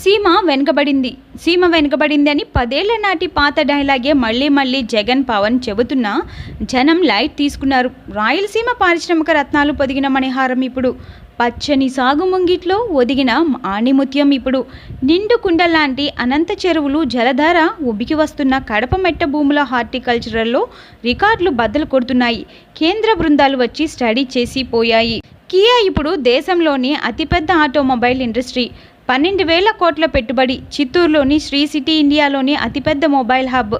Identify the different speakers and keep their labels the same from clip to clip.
Speaker 1: సీమ వెనుకబడింది. సీమ వెనుకబడింది అని పదేళ్ళ నాటి పాత డైలాగే మళ్ళీ మళ్ళీ జగన్ పవన్ చెబుతున్నా జనం లైట్ తీసుకున్నారు. రాయలసీమ పారిశ్రామిక రత్నాలు పొదిగిన మణిహారం ఇప్పుడు. పచ్చని సాగు ముంగిట్లో ఒదిగిన ఆణిముత్యం ఇప్పుడు. నిండు కుండలాంటి అనంత చెరువులు జలధార ఉబికి వస్తున్న కడప మెట్ట భూముల హార్టికల్చరల్లో రికార్డులు బద్దలు కొడుతున్నాయి. కేంద్ర బృందాలు వచ్చి స్టడీ చేసి పోయాయి. కియా ఇప్పుడు దేశంలోని అతిపెద్ద ఆటోమొబైల్ ఇండస్ట్రీ. పన్నెండు వేల కోట్ల పెట్టుబడి చిత్తూరులోని శ్రీ సిటీ ఇండియాలోని అతిపెద్ద మొబైల్ హబ్.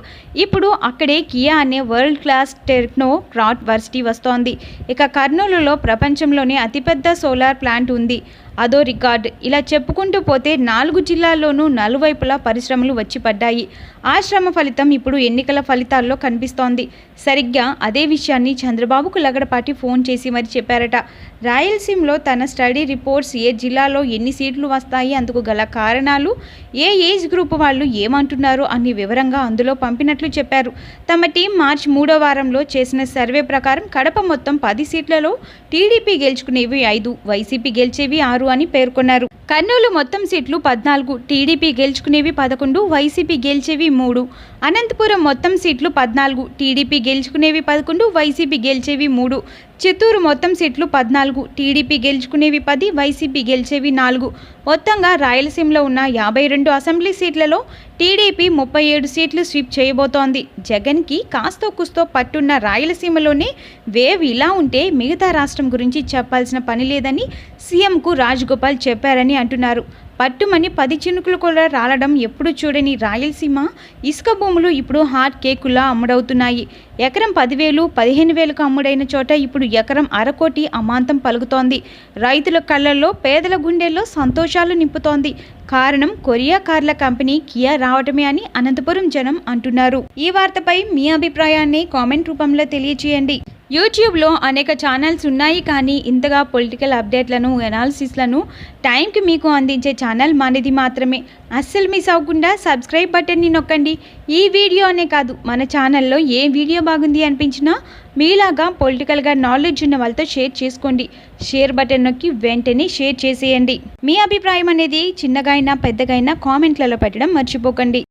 Speaker 1: ఇప్పుడు అక్కడే కియా అనే world class technocrat varsity వస్తోంది. ఇక కర్నూలులో ప్రపంచంలోనే అతిపెద్ద సోలార్ ప్లాంట్ ఉంది. అదో రికార్డ్. ఇలా చెప్పుకుంటూ పోతే నాలుగు జిల్లాల్లోనూ నలువైపులా పరిశ్రమలు వచ్చి పడ్డాయి. ఆ శ్రమ ఫలితం ఇప్పుడు ఎన్నికల ఫలితాల్లో కనిపిస్తోంది. సరిగ్గా అదే విషయాన్ని చంద్రబాబుకు లగడపాటి ఫోన్ చేసి మరి చెప్పారట. రాయలసీమలో తన స్టడీ రిపోర్ట్స్ ఏ జిల్లాలో ఎన్ని సీట్లు వస్తాయి అందుకు గల కారణాలు ఏ ఏజ్ గ్రూప్ వాళ్ళు ఏమంటున్నారు అని వివరంగా అందులో పంపినట్లు చెప్పారు. తమ టీం మార్చి మూడో వారంలో చేసిన సర్వే ప్రకారం కడప మొత్తం పది సీట్లలో టీడీపీ గెలుచుకునేవి ఐదు వైసీపీ గెలిచేవి ఆరు అని పేర్కొన్నారు. కర్నూలు మొత్తం సీట్లు పద్నాలుగు టీడీపీ గెలుచుకునేవి పదకొండు వైసీపీ గెలిచేవి మూడు. అనంతపురం మొత్తం సీట్లు పద్నాలుగు టీడీపీ గెలుచుకునేవి పదకొండు వైసీపీ గెలిచేవి మూడు. చిత్తూరు మొత్తం సీట్లు పద్నాలుగు టీడీపీ గెలుచుకునేవి పది వైసీపీ గెలిచేవి నాలుగు. మొత్తంగా రాయలసీమలో ఉన్న యాభై రెండు అసెంబ్లీ సీట్లలో టీడీపీ ముప్పై ఏడు సీట్లు స్వీప్ చేయబోతోంది. జగన్కి కాస్తో కుస్తో పట్టున్న రాయలసీమలోనే వేవ్ ఇలా ఉంటే మిగతా రాష్ట్రం గురించి చెప్పాల్సిన పని లేదని సీఎంకు రాజగోపాల్ చెప్పారని అంటున్నారు. పట్టుమని పది చినుకులు కూడా రాలడం ఎప్పుడు చూడని రాయలసీమ ఇసుక భూములు ఇప్పుడు హాట్ కేకులా అమ్ముడవుతున్నాయి. ఎకరం పదివేలు పదిహేను వేలకు అమ్ముడైన చోట ఇప్పుడు ఎకరం అరకోటి అమాంతం పలుకుతోంది. రైతుల కళ్ళల్లో పేదల గుండెల్లో సంతోషాలు నింపుతోంది. కారణం కొరియా కార్ల కంపెనీ కియా రావటమే అని అనంతపురం జనం అంటున్నారు. ఈ వార్తపై మీ అభిప్రాయాన్ని కామెంట్ రూపంలో తెలియచేయండి. యూట్యూబ్లో అనేక ఛానల్స్ ఉన్నాయి కానీ ఇంతగా పొలిటికల్ అప్డేట్లను ఎనాలిసిస్లను టైంకి మీకు అందించే ఛానల్ మనది మాత్రమే. అస్సలు మిస్ అవ్వకుండా సబ్స్క్రైబ్ బటన్ని నొక్కండి. ఈ వీడియో అనే కాదు మన ఛానల్లో ఏ వీడియో బాగుంది అనిపించినా మీలాగా పొలిటికల్గా నాలెడ్జ్ ఉన్న వాళ్ళతో షేర్ చేసుకోండి. షేర్ బటన్ నొక్కి వెంటనే షేర్ చేసేయండి. మీ అభిప్రాయం అనేది చిన్నగా అయినా పెద్దగా అయినా కామెంట్లలో పెట్టడం మర్చిపోకండి.